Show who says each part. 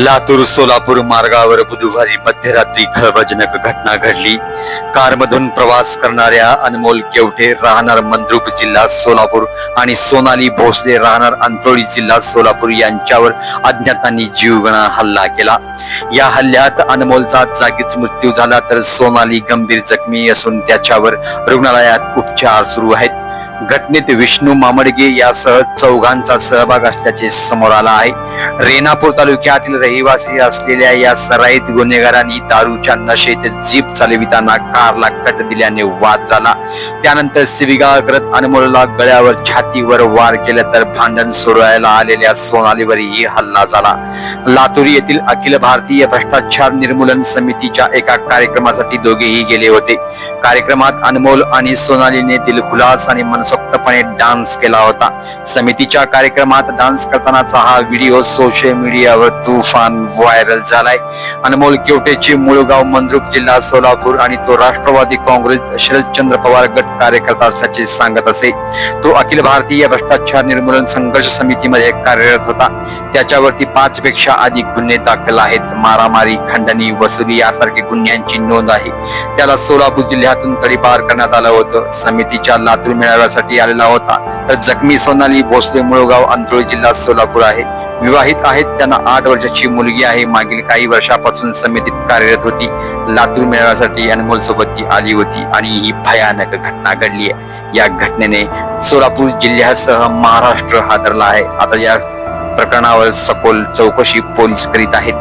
Speaker 1: लातूर सोलापूर मार्गावर बुधवारी मध्यरात्री खळबजनक घटना घडली. कारमधून प्रवास करणाऱ्या अनमोल केवटे राहणार मंद्रुप जिल्हा सोलापूर आणि सोनाली भोसले राहणार अंतरोळी जिल्हा सोलापूर यांच्यावर अज्ञातांनी जीवगणा हल्ला केला. या हल्ल्यात अनमोलचा जागीच मृत्यू झाला तर सोनाली गंभीर जखमी असून त्याच्यावर रुग्णालयात उपचार सुरू आहेत. घटनेत विष्णू मामडगे यासह चौघांचा सहभाग असल्याचे समोर आला आहे. रेणापूर तालुक्यातील रहिवासी असलेल्या या सराईत गुन्हेगारांनी दारूच्या नशेत जीप चालविताना कारला कट दिल्याने वाद झाला. त्यानंतर शिविगाळ करत अनमोलला गळ्यावर छातीवर वार केले तर भांडण सोडवायला आलेल्या सोनालीवरही हल्ला झाला. लातूर येथील अखिल भारतीय भ्रष्टाचार निर्मूलन समितीच्या एका कार्यक्रमासाठी दोघेही गेले होते. कार्यक्रमात अनमोल आणि सोनालीने दिलखुलास आणि मनसोक्तपणे डान्स केला होता. समितीच्या कार्यक्रमात डान्स करतानाचा हा व्हिडिओ सोशल मीडियावर तुफान व्हायरल झालाय. अनमोल केवटेचे मुळगाव मंद्रुक जिल्हा सोलापूर आणि तो राष्ट्रवादी काँग्रेस शरदचंद्र पवार गट कार्यकर्ता असल्याचे सांगत असे. तो अखिल भारतीय भ्रष्टाचार निर्मूलन संघर्ष समितीमध्ये कार्यरत होता. त्याच्यावरती पाच पेक्षा अधिक गुन्हे दाखल आहेत. मारामारी खंडणी वसुली यासारखे गुन्ह्यांची नोंद आहे. त्याला सोलापूर जिल्ह्यातून तडीपार करण्यात आलं होतं. समितीच्या लातूर मेळाव्यासाठी आलेला होता. तर जखमी सोनाली भोसले मुळगाव अंतोळी जिल्हा सोलापूर आहे. विवाहित आहेत. त्यांना आठ वर्षाची मुलगी आहे. मागील काही वर्षापासून समितीत कार्यरत होती. लातूर मेळाव्यासाठी अनमोल सोबत ती आली होती आणि ही भयानक घटना घडली आहे. या घटनेने सोलापूर जिल्ह्यासह महाराष्ट्र हादरला आहे. आता या प्रकरणावर सखोल चौकशी पोलीस करीत आहेत.